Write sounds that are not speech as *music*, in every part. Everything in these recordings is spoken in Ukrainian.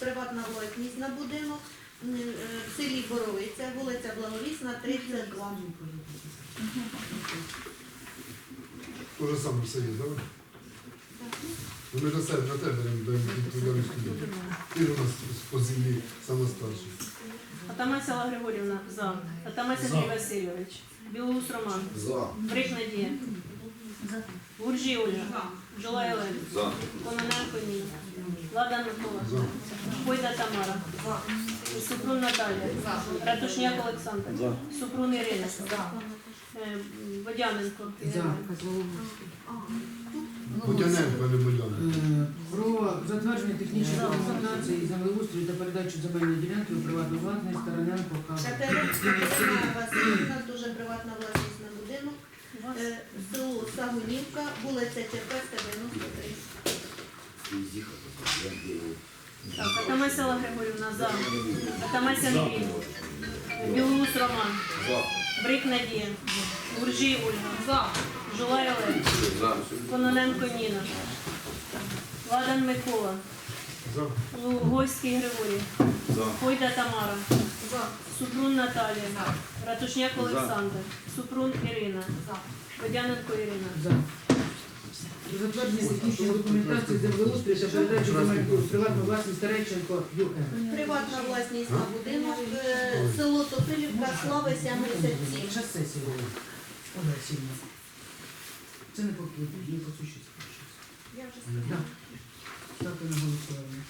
приватна власність на будинок е, в селі Боровиця, вулиця Благовісна, 32. То же саме все є, так? Ну, Ми на себе, на тебе даємо даємо відповідальність тобі. Ти у нас по землі саме старший. Атамась Алла Григорівна за. Атамась Андрій Васильович. Білоус Роман. За. Брик Надія. Гуржі Ольга. Жолай Олег. За. Кононенко Ніна. Лада Микола. За. Пойда Тамара. Супрун Наталія. Ратушняк Олександр. Супрун Ірина. Е, Водяненко. Ірина. Не Будяненко. Е, Про затвердження технічної документації землеустрою та передачу земельної ділянки у приватну власність Тараненко. Катеринська дуже приватна власність на будинок. Е, Село Сагунівка, вулиця Черкаська, 93. Так, Атамась Алла Григорівна за. Атамась Андрій. Білоус Роман. Брик Надія. Гуржій Ольга. За. Жолай Олег. Кононенко Ніна. Ладан Микола. Лугойський Григорій. За. Пойда Тамара. Супрун Наталія. Ратушняк Олександр. Супрун Ірина. Водяненко Ірина. За. Про затвердження технічної документації землеустрою та передачу земельної у приватну власність Стареченко ЮМ. Приватна власність на будинок. Е, Село Топилівка, Слави 77. Час сесії Це не по не по. Я вже Так. Ставте на голосування.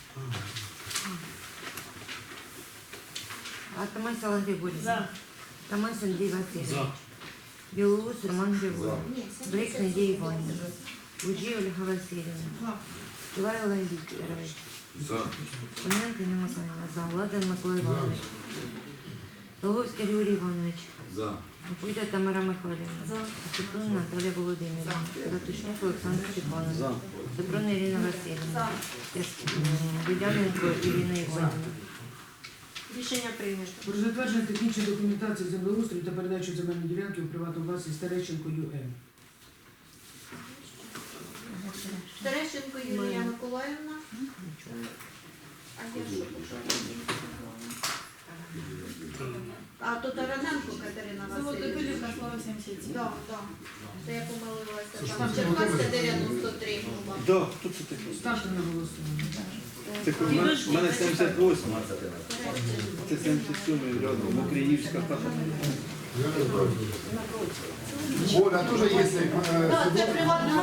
Атамась Алла Григорьевна. За. Атамась Андрей Васильевич. Белоус Роман Григорьевич. Брик Надія Іванівна. Уджі Ольга Васильівна. Чулай Олег Вікторович. За. Коненко Ніна. За. Ладан Микола Іванович. Логовський Юрій Іванович. За. Пуйда Тамара Михайлівна. Супрун Наталія Володимирівна. Ратушняк Олександр Степанович. Супрун Ірина Васильівна. Будяненко Ірина Іванівна. Рішення прийнято. Про затвердження технічної документації землеустрою та передачу земельної ділянки у приватну власність Стареченко ЮМ. Терещенко Юлія Миколаївна. Е, А я що покажу? А то Тараненко Катерина Васильівна. Так, так. Це я помилилася. Там Черкаська 93 була. Да, хто це такий? Ставте на голосування. Це коли в мене- 78, це 77 рядом, хата. Знаю. Оля, теж є е, Так, це приватна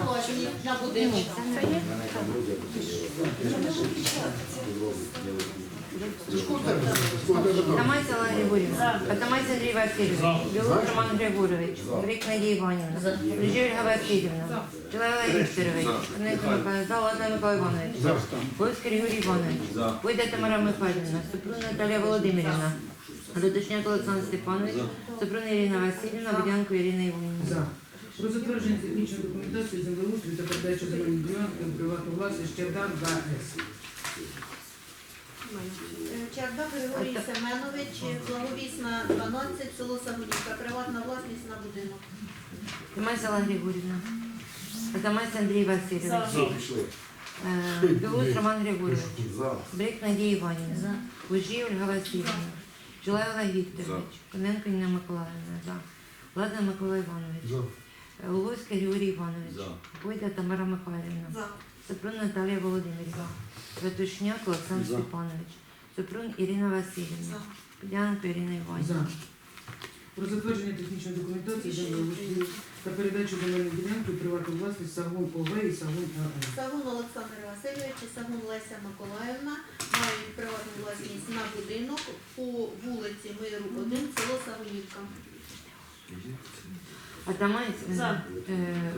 кого тебе там? Атамась Алла Григорьевна. Атамась Андрей Васильевич. Белов Роман Григорович. Брик Надія Іванівна. Режі Ольга Васильівна. Чолай Олег Вікторович. Коненко Микола. За. Ладна Микола Іванович. За. Луцький Іванович. Тамара Михайлівна. Супрун Наталія Володимирівна. Радушняк Олександр Степанович. Супрун Ірина Васильівна. Будянко Ірина Іванівна. За. Про затвердження технічної документації землеустрою та передачу земельної ділянки у приватну власність Чердар ГАЕС. Е, Чардак Григорій Семенович, благовісна 12, село Сагунівка, приватна власність на будинок. Атамась Алла Григорівна. Атамась Андрій Васильович. Е, Роман Григорович. За. Брик Надія Іванівна. Ужі Ольга Васильівна. Жулай Олег Вікторович. Коненко Інна Миколаївна. За. Владна Микола Іванович. За. Луговський Григорій Іванович. За. Бойда Тамара Михайлівна. За. Супрун Наталія Володимирівна. Ратушняк Олександр За. Степанович. Супрун Ірина Васильівна. Підянко Ірина За. Іванівна. Про затвердження технічної документації землеустрою та передачу земельної ділянки у приватну власність Сагун ОВ і Сагун АМ. Сагун Олександр Васильович і Сагун Леся Миколаївна мають приватну власність на будинок по вулиці Миру 1, село Сагунівка. Атамась, За. е,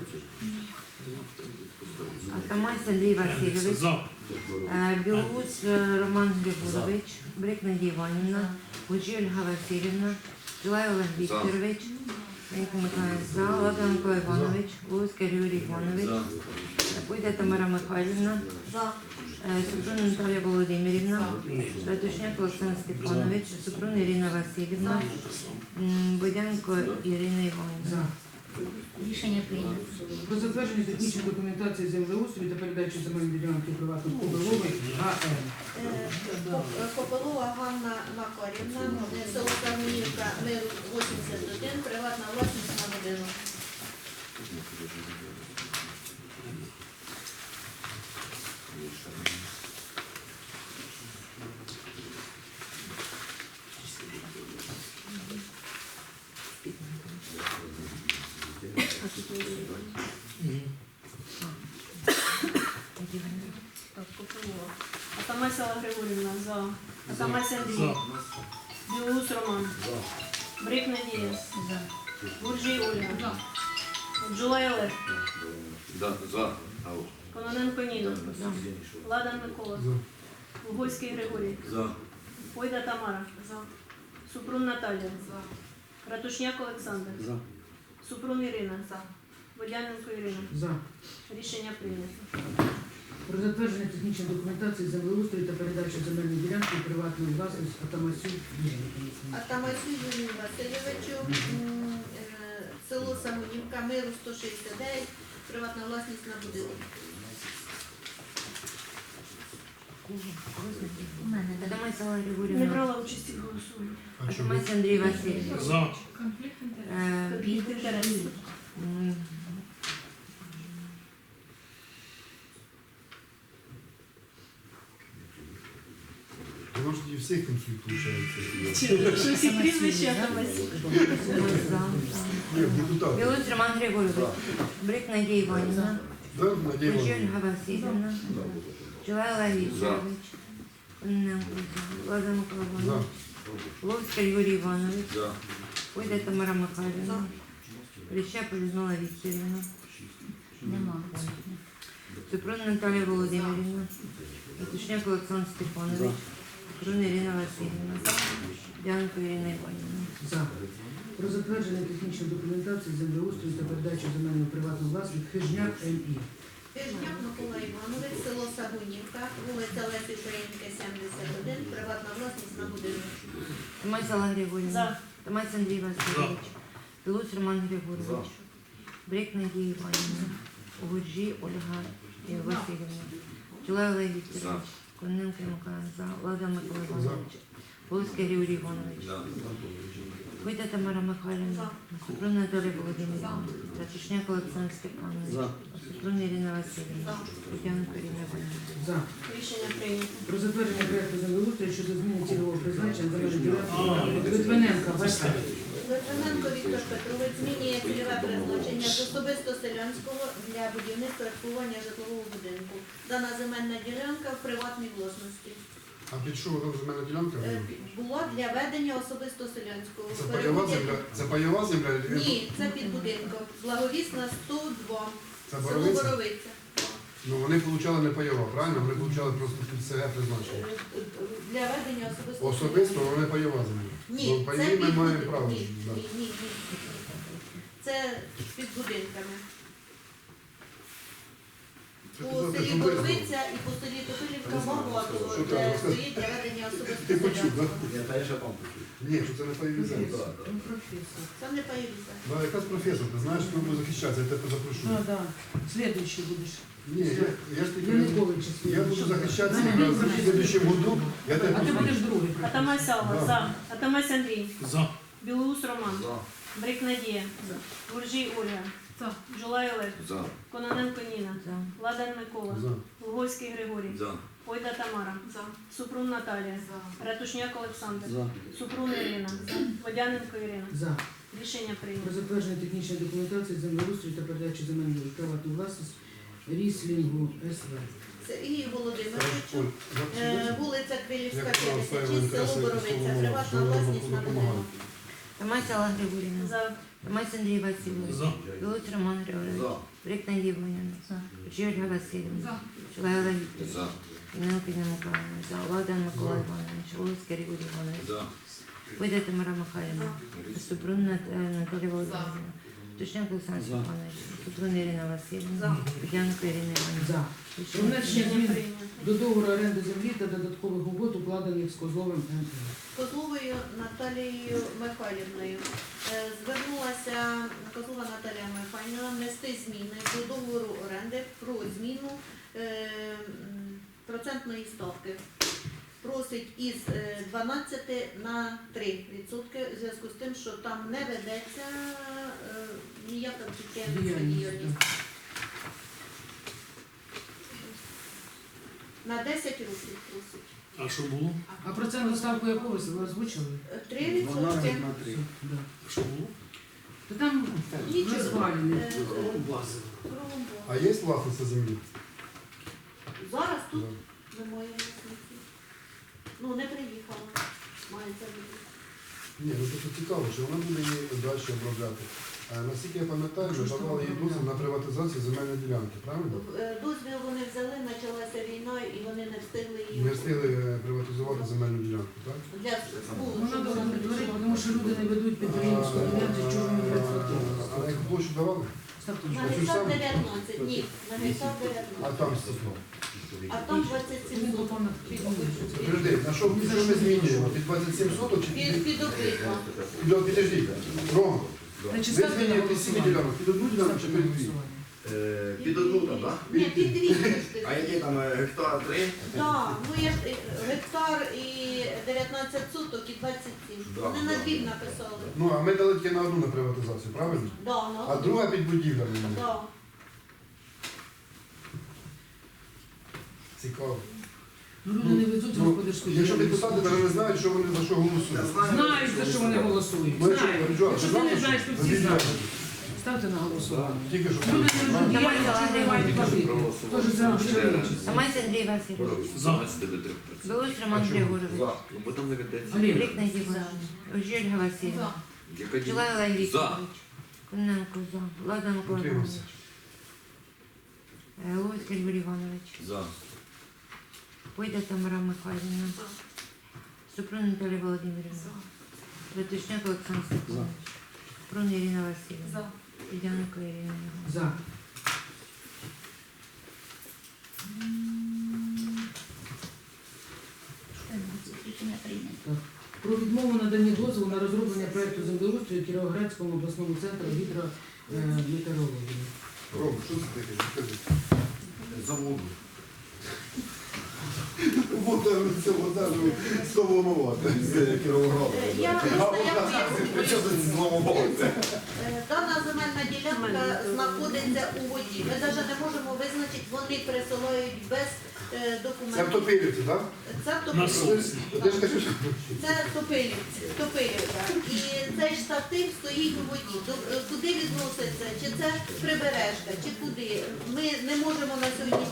Андрій Васильович. Е, Білоус е, Роман Григорович. Брик Надія Іванівна. Гуджі Ольга Васильівна. Жулай Олег Вікторович. Денько Миколаївна За. Ладна Микола Іванович. Луцький Юрій Іванович. За. Тамара Михайлівна. Супрун Наталія Володимирівна. Ратушняк Олександр Степанович. Супрун Ірина Васильівна. Бодянко Ірина Іванівна. Рішення прийнято. Про затвердження технічної документації землеустрою та передачу земельної ділянки приватного побилової АР. Е, Копилова Ганна Макарівна, е, село Карміївка, миру 81, приватна власність на будинок. Так, Копилова. Григорівна за. Атамася Андрій. Білоус Роман. Брик Надія. Буржій Ольга. Джулай Олег. Да, за. Алло. Кононенко Ніна. Ладан Микола. За. Лугойський Григорій. За. Пойда Тамара. Супрун Наталія. Ратушняк Олександр. Супрун Ірина. Водяненко Ірина. За. Рішення прийнято. Про затвердження технічної документації землеустрою та передачу земельної ділянки приватної власності Атамасю Юрію. Атамасю Юрію Васильовичу, е, село Самонівка, миру 169, приватна власність на будинок. У мене да. Атамася Не Григорівна. брала участі в голосуванні. А Андрій Васильович. За. Е, Конфлікт інтересів. м, Воно ж і всіх конфлікт виходить. Що всі прізвища Атамасі. за. Ні, депутати. Роман Григорович. Брик Надія Іванівна. Да, Надія Кучер Іванівна? Ольга Васильівна. Джулай Олег Вікторович. Кононенко за. Лазар Микола За. Іванович. Ловська Юрій Іванович. За. Пойда Тамара Михайлівна. Прищепа Людмила Вікторівна. Нема. Супрун Наталія Володимирівна. Ратушняк Олександр Степанович. Супрун Ірина Васильівна. Дянко Ірина Іванівна. За. Про затвердження технічної документації землеустрою та передачу земельної приватної власності Хижняк МІ. Пижняк Микола Іванович, село Сагунівка, вулиця Лесі Українки, 71, приватна власність на будинок. Тамась Алла Григорівна. За. Тамась Андрій Васильович. Білоус Роман Григорович. Брик Надія Іванівна. Гуржі Ольга Васильівна. Чулай Олег Вікторович. Кононенко Микола за. Лада Микола Іванович. Волоський Григорій Іванович. Вийде Тамара Михайлівна. Супрун Наталія Володимирівна. Ратушняк Олександр Степанович. За. Супрун Ірина Васильівна. Тетянко Ірина Іванівна. За. Рішення прийнято. Про затвердження проекту землеустрою щодо зміни цільового призначення земельної ділянки Литвиненка ВС. Литвиненко Віктор Петрович змінює цільове призначення з особисто селянського для будівництва обслуговування житлового будинку. Дана земельна ділянка в приватній власності. А під що вона земельна ділянка? Е, Була для ведення особисто селянського. Це пайова земля? Це пайова земля? чи він- Ні, це під будинком. Благовісна 102. Це Село боровиця? Боровиця. Ну вони отримали не пайова, правильно? Вони отримали просто під СГ Е, призначення. Для ведення особисто. Особисто селянського. вони пайова земля. Ні, Бо це паї під ми маємо будинком. право. Ні, да. ні, ні, ні. Це під будинками. По селі що і по селі Топилівка Що де стоїть для ведення Ти почув, так? селянського. Я та я ще там почув. Ні, що це не пайові землі. Це не паївся. Да, якраз професор, ти знаєш, хто буде захищатися, я тебе запрошу. Ну, да. Следующий будеш. Ні, я, я ж таки Янукович. я буду захищатися якраз в следующем году. Я тебе А ти будеш другий. Атамась Алла. Да. За. Атамась Андрій. За. Білоус Роман. За. Брик Надія. Гуржій Ольга. Джулай Олег. За. Кононенко Ніна. За. Ладан Микола. За. Лугойський Григорій. За. Пойда Тамара. Супрун Наталія. Ратушняк Олександр. За. Супрун Ірина. Водяненко Ірина. За. Рішення Про прийнято. затвердження технічної документації землеустрою та передачу земельної приватної власності Ріслінгу СВ. Сергію ж, Володимировичу. Е. Вулиця Квилівська, Як 56, село Боровиця, приватна власність на будинок. Тамась Алла Григорівна. За. Тамась Андрій Васильович. За. Білоус Роман Григорович. За. Брик Надія Іванівна. Васильівна. Олег Вікторович. За. Кононенко Миколаївна. За. Ладан Микола Іванович. Волоський Григорій Іванович. За. Вийде Тамара Михайлівна. Супрун е, Наталія Володимирівна. Тушняк Олександр Степанович. Супрун Ірина Васильівна. Будянко Ірина Іванівна. За. Внесення змін до договору оренди землі та додаткових угод, укладених з Козловим ММ. Козловою Наталією Михайлівною. Е, Звернулася Козлова Наталія Михайлівна внести зміни до договору оренди про зміну е, процентної ставки. Просить із е, 12 на 3 відсотки в зв'язку з тим, що там не ведеться е, ніяка Діяльність, діяльність. На 10 років просить. А що було? А процентну ставку якого ви озвучили? 3 відсотки. 12 на 3. Да. Що було? То там Нічого. розвалені. Е, е. А є власниця землі? Зараз тут Да. немає власниці. Ну, не приїхала. Мається бути. Ні, ну просто цікаво, що вона буде її далі обробляти. Наскільки я пам'ятаю, ми давали їй дозвіл на приватизацію земельної ділянки, правильно? Е, Дозвіл вони взяли, почалася війна і вони не встигли її. Не встигли е, приватизувати земельну ділянку, так? Для не удовлетворити, працювала. тому що люди не ведуть підприємницьку діяльність, чого вони не А на яку площу давали? Саму? 19, ні, на гектар А там стекло. А там 27 Він соток. на що, що ми змінюємо? Під 27 соток чи під, під... під опитва. Під- Підожди, Рома, Значить, ви ставте на змінюєте сім голосування. ділянок, під одну ділянку чи Ставте на під дві? голосування. Е, Під одну там, так? Ні, під дві. *laughs* А який там е, гектар три? Так, ну я ж е, гектар і 19 соток і 27. Да, Вони на да. дві написали. Ну, а ми дали тільки на одну на приватизацію, правильно? Да, на А друга під будівлями. Да. Цікаво. Ну, люди не везуть Ну, господарську Якщо діяльність. депутати навіть не знають, що вони за що голосують. Знають, за що вони голосують. Ну, якщо- Знають. Джо, Якщо ти не знаєш, то всі знають. Ставте на голосування. Тільки що. Люди не ведуть діяльність, мають платити. Тож це вже Самець Андрій Васильович. Білоус Роман Григорович. Ну, бо там не ведеться. Олег. Брик Надія Іванівна. Ожельга Васильівна. Яка дія? Чулай Олег За. Вікторович. За. Влада Микола Утримався. Іванович. Е, Луцький Юрій Іванович. За. Пойда Тамара Михайлівна. Супрун Наталія Володимирівна. Ратушняк Олександр Степанович. Прун Ірина Васильівна. Дядянко Ірина. За. Рішення прийнято. Про відмову надані дозволу на розроблення проекту землеустрою Кіровоградському обласному центру гідрометеорології. Рома, що це таке? Заводу. Вода, це вода, ну, словомовати з Е, Я Дана земельна ділянка знаходиться у воді. Ми навіть не можемо визначити, вони присилають без е, Це в. Топилівці, так? Це топилівці. кажеш, Це топилівці, топилівка. І цей штатив стоїть у воді. Е, Куди відноситься? Чи це прибережка, чи куди? Ми не можемо на визначити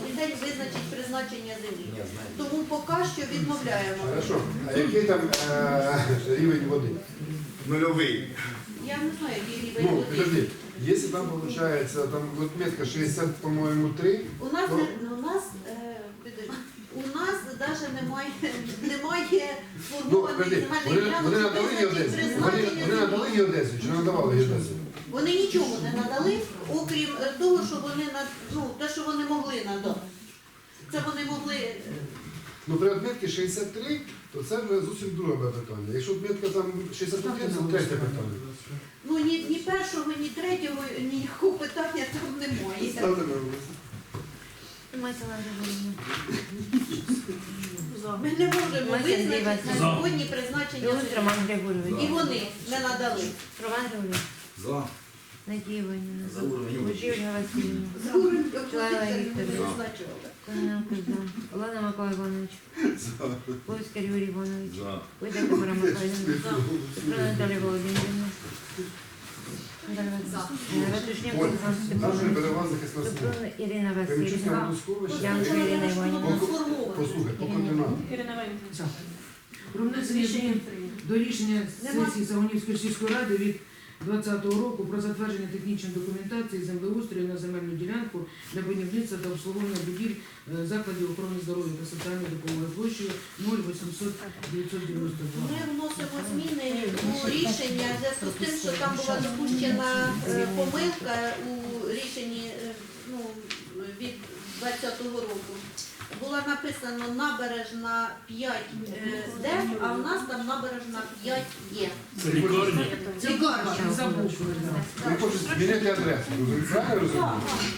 призначення землі. Тому поки що відмовляємо. Хорошо. А який там е, рівень води? Нульовий. Я не знаю, який рівень Ну, води. подожди, якщо там виходить, там отметка 60, по-моєму, 3, У нас не- у нас е, підожди, у нас навіть немає немає ну, сформованої подожди, земельної вони, ділянки, вони щоб надали їй Одесу? Вони, призначення вони надали землі. їй Одесу чи не надавали їй Одесу? Вони нічого не надали, окрім е, того, що вони на ну те, що вони могли надати. Це вони могли. е, Ну, при отметці 63, то це вже зовсім друге питання. Якщо отметка там 61, це третє питання. Ну ні, ні першого, ні третього, ніякого питання там немає. Ставте на Ми не можемо Ми визначити на Васильович. сьогодні призначення Білоус. Роман Григорович. І вони не надали. Роман Григорович. За. Надія Іванівна. За уровень. Ожельга Васильівна. Чоловік Вікторович. визначували. За. Влада Микола Іванович. *laughs* Луцький Юрій Іванович. За. Пойда Тамара Михайлівна. Наталія Володимирівна. Олександр наш Степанович. переваз захисна смуга. Супрун Ірина Васильівна. Янко Ірина Іванівна. Послухай, по континенту. Ірина Валентина. За. Про внесення змін до рішення сесії Загонівської сільської ради від 2020 року про затвердження технічної документації землеустрою на земельну ділянку для будівництва та обслуговування будівель е, закладів охорони здоров'я та соціальної допомоги площею 0800 992. Ми вносимо зміни у рішення в зв'язку з тим, що там була допущена е, помилка у рішенні е, ну, від 2020 року. Було написано набережна 5 е, Д, а в нас там набережна 5 Є. Це лікарня. Лікарня. Забув. Вони хочуть змінити адресу. розумієте? Правильно я розумію?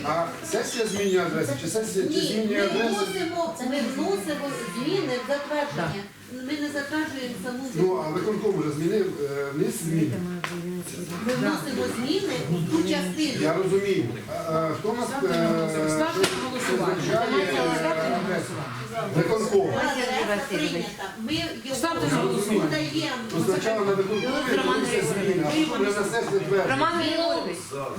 А сесія змінює адресу, чи сесія чи Ні, змінює ми адресу? вносимо, ми вносимо зміни в затвердження. Ми не затверджуємо саму Ну, а виконком вже змінив, е, вниз зміни. Ми вносимо зміни в ту частину. Я розумію. А, Хто у нас Ставте. Ставте на голосування. визначає е, адресу? Виконком. Ми на його. Ну, спочатку на виконкомі робиться зміни, а потім на сесії твердо. Роман.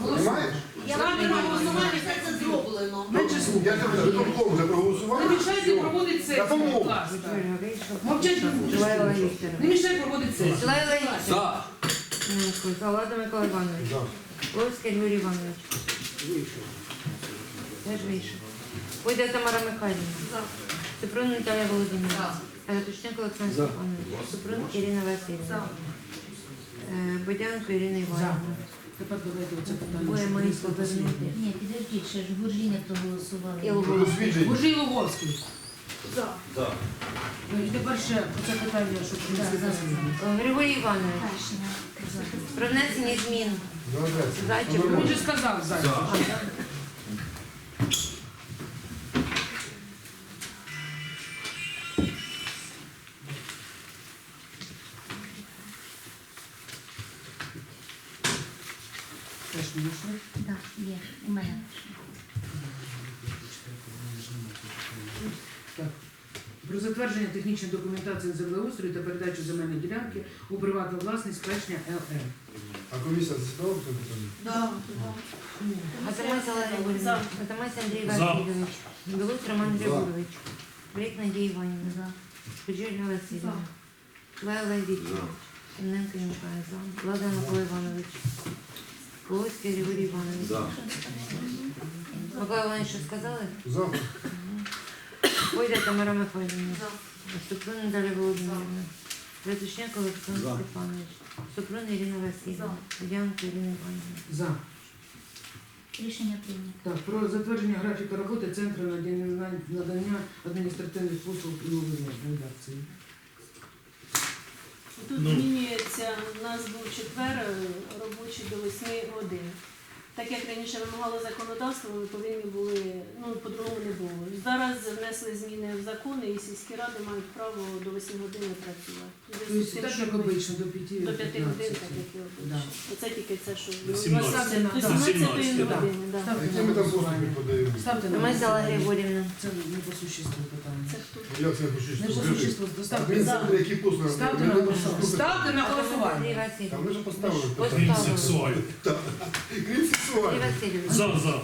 Понимаєш? Я вам на голосування все це зроблено. Я тебе виконком вже проголосував. Не мішайте проводити сесію, помогу. будь ласка. Мовчать не будеш. Не мішай проводити сесію. Вікторовна. За. Ненко, Микола Іванович. Да. Ловський Юрій Іванович. Теж вийшов. Пойде Тамара Михайлівна. Супрун Наталія Володимирівна. Ратушняк Олександр За. Степанович. Супрун Ірина Васильівна. Е, Бодянко Ірина Іванівна. Тепер давайте оце питання. Двоє щоб моїх повернути. Ні, підождіть, ще ж Гуржі не проголосували. І Гуржій Луговський. За. Ну, І тепер ще оце питання, щоб принесли Да, да. Е, Григорій Іванович. За. Про внесення змін. Адреси. Зайчик. Він же сказав зараз. Технічної документації землеустрою та передачу земельної ділянки у приватну власність Печня ЛР. А комісія засідала в цьому питанні? Да. Атамась Олег Григорівна. Атамась Андрій За. Васильович. Білоус Роман Григорович. Брик Надія Іванівна. За. Куджельга Васильівна. Лая Олег Вікторович. Темненко Ніколай. За. Влада Микола Іванович. Полоцький Григорій Іванович. За. Микола Іванович, що сказали? За. Пойде Тамара Михайлівна. Супрун Наталя Володимирівна. Ратушняк Олександр За. Степанович. Супрун Ірина Васильівна. Дянко Ірина Іванівна. За. Рішення прийнято. Так, про затвердження графіка роботи Центру надання надання адміністративних послуг і редакції. Тут Ну. змінюється, у нас був четвер е, робочий до 8 годин. Так як раніше вимагало законодавство, ми повинні були, ну по-другому не було. Зараз внесли зміни в закони і сільські ради мають право до 8 годин не працювати. У зв'язку з Тобто тим, так, що як ми обично, до 5 до 5 годин, так як Да. Оце тільки це, що До до 17. 17 до 17 17, години. да. Ставте Які ми там послуги подаємо? Ставте на голосування. Григорівна. Це не по существу питання. Це хто? Як це? Не по существу, доставте. Адмінцентри, які послуги? Ставте на голосування. Ставте на голосування. Та ми вже поставили питання. Крім сексуалів. Крім Андрій. Васильович. За, за.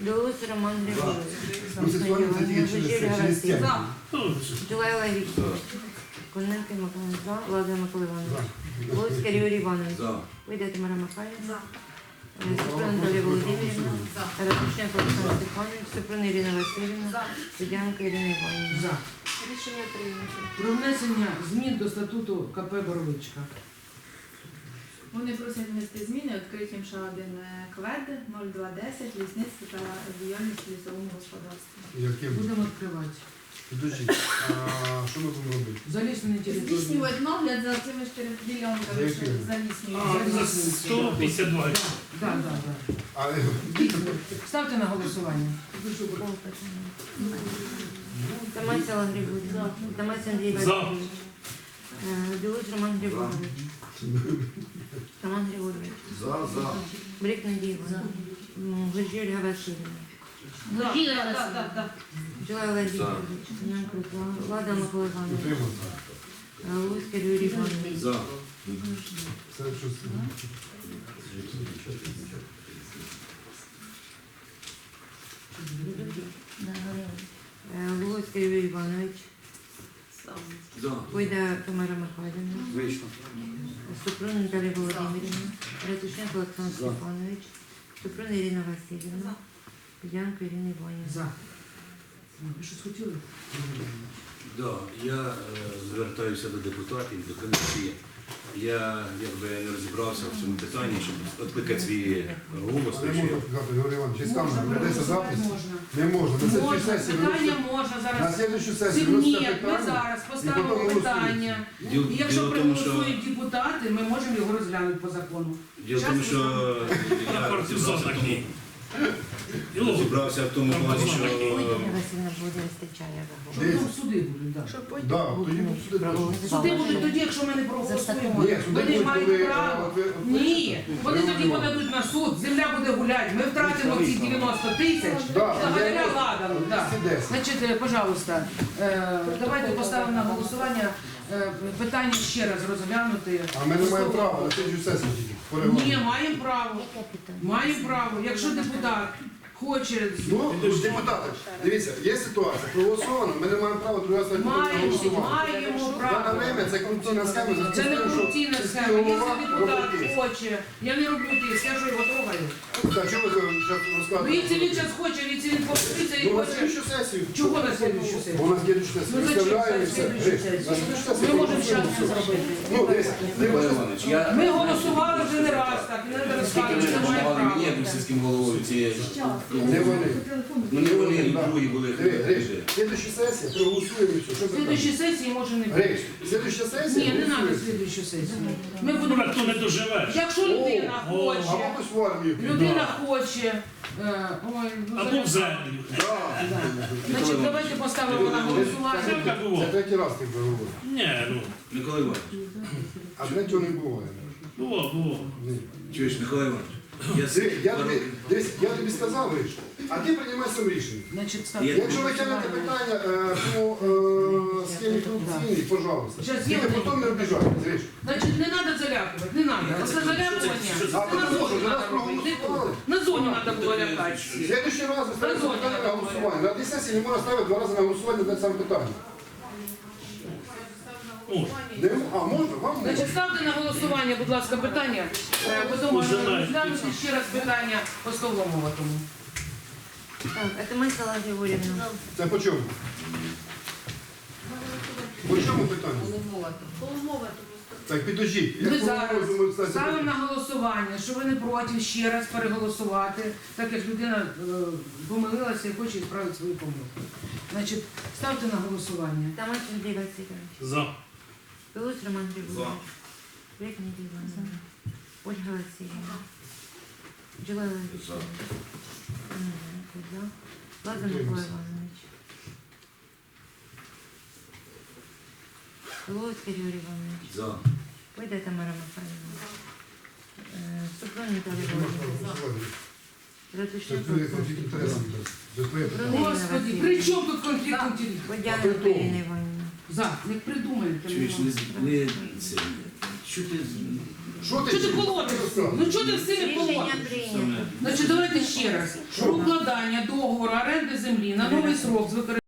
Білоус Роман Григорович. Сексуальні тільки через через тему. Ну, Жулаєва Коненко Микола. За. Влада Микола Іванович. За. Юрій Іванович. За. Вийде Тамара Михайлівна. Е, Супрун Наталія Володимирівна. Ратушняк Олександр Степанович. Супрун Ірина Васильівна. Судянка Ірина Іванівна. За. Рішення прийнято. Про внесення змін до статуту КП Боровичка. Вони просять внести зміни, відкритим ще один е, квед 0210 лісництво та діяльність в лісовому господарстві. Яким? Будемо відкривати. Підождіть, а що ми будемо робити? Заліснені території. Здійснювати нагляд за цими ж ділянками, що якими? заліснюють. а, за 152. Так, так, так. А, Ставте на голосування. Тамась Олег Григорівна. Тамась Андрій За. Е, Роман Григорович. Роман Григорович. За, за. Брик Олег так, так, так. Жулаєва Олег Вікторович. Темненко Влада Микола. Е, Луцький Юрій Іванович. За. Щось. Да, Е, Луцький Юрій Іванович. За. Пойде Тамара Михайлівна. Вийшло. Супрун Наталія Володимирівна. Ратушенко Олександр За. Степанович. Супрун Ірина Васильівна. Дянко Ірина Іванівна. За. Ви щось хотіли? Да, я е, звертаюся до депутатів, до комісії Я якби не розібрався в цьому питанні, щоб відкликати свій голос. Не можна казати, Григорій Іванович, через камеру Можна ведеться запис. можна. Не можна. На питання виносите- можна на зараз. слідчій Ці- сесії Ні, ми питання. зараз і поставимо потім питання. Діло, якщо в тому, що проголосують депутати, ми можемо його розглянути по закону. діло в тому, що я розібрався в тому, розібрався в тому плані, що Васильівна буде вистачає Щоб вагомо. там суди будуть, так. Да, тоді будуть сюди точно. Суди будуть тоді, якщо ми не проголосуємо. Ні, суди Вони ж будуть, мають коли, е, право. ви- Ні, вони тоді подадуть на суд, земля буде гуляти, ми втратимо ці 90 тисяч, Да, ладану. Да. 210. Значить, е, пожалуйста, е, давайте поставимо на голосування е, питання ще раз розглянути. А ми не маємо права на слідчій сесії тільки. Ні, маємо право. Маємо право. Якщо депутат хоче, Ну, депутати, дивіться, є ситуація, проголосовано, ми не маємо права другий раз маємо, голосування. маємо Дане право. время це корупційна схема. за Це не корупційна схема. Якщо депутат хоче, я не роблю тиск, я що його трогаю. Так, чого ви зараз Віці розказуєте? він зараз хоче, віці він повториться і Ну, на хоче. слідчу сесію. Чого на слідчу сесію? Бо у нас слідчу сесію. Ну, зачем Виставляємо і на все. слідчу сесію? На слідчу Ми сесію. можемо зараз проголосуємо. зробити. Ну, дивіться, Микола Іванович, я Ми голосували вже не раз, так, не скільки ми допомагали мені, як сільським головою, ці Не вони. ну не вони, і другі були. Гриш, Гриш, слідчу сесію, проголосуємо і все. Що В це сесії може не бути. Гриш, слідча сесія. Ні, не треба голосуємо. слідчу сесію. Ми Ну, будемо. хто не доживеш. Якщо людина О, хоче, Або хтось в армію. піде. людина хоче, е, ой, ну, Або в зараз- землю. Да. Значить, давайте поставимо на Це голосування. було. Це третій раз так говорю. Ні, ну, Микола Іванович, А третього не буває. було, було. Ні. Чуєш, Микола Іванович, я Я тобі, дивись, я тобі сказав, Гриш, а ти приймай сам рішення. Значить, ставте на Якщо ви тягнете питання е, по е, схемі корупційній, пожалуйста. Щас є Тільки один. потім не обіжайте, Гриш. Значить, не треба залякувати, не треба. Оце залякування. А Це на тому що зоні треба робити. проголосували. На зоні треба було лякати. В следующий раз ви ставите Дозвольте, питання на я голосування. На одній сесії не можна ставити два рази на голосування на те саме питання. Не а можна? Вам можна. Значить, ставте на голосування, будь ласка, питання. Е, Потім можна навіть розглянути ще раз питання по Столомовому. Так, это ми Сала Григорівна. Це по чому? По чому питання? Так, підождіть. Ми зараз ставимо питання? на голосування, що ви не проти ще раз переголосувати, так як людина е, помилилася і хоче відправити свою помилку. Значить, ставте на голосування. Тамаш Андрій Васильович. за. Білоус Роман Григорович. Брик Надія Іванівна. Ольга. Джула Вікторовна. Анна. Лазар Микола Іванович. Луцький Юрій Іванович. за. Пойде Тамара Михайлівна. Е, Супрун Віталій Володимирович. Олександр. Господи, при чому тут конфлікт інтересів? Водяна? Ірина Іванівна. За, придумаєте. Чуєш, не, з- не це, що ти Що ти? Що ти колотишся? Ну що ти цими Рішення колотиш? прийнято. Значить, давайте ще раз. Про укладання договору оренди землі на новий срок з використанням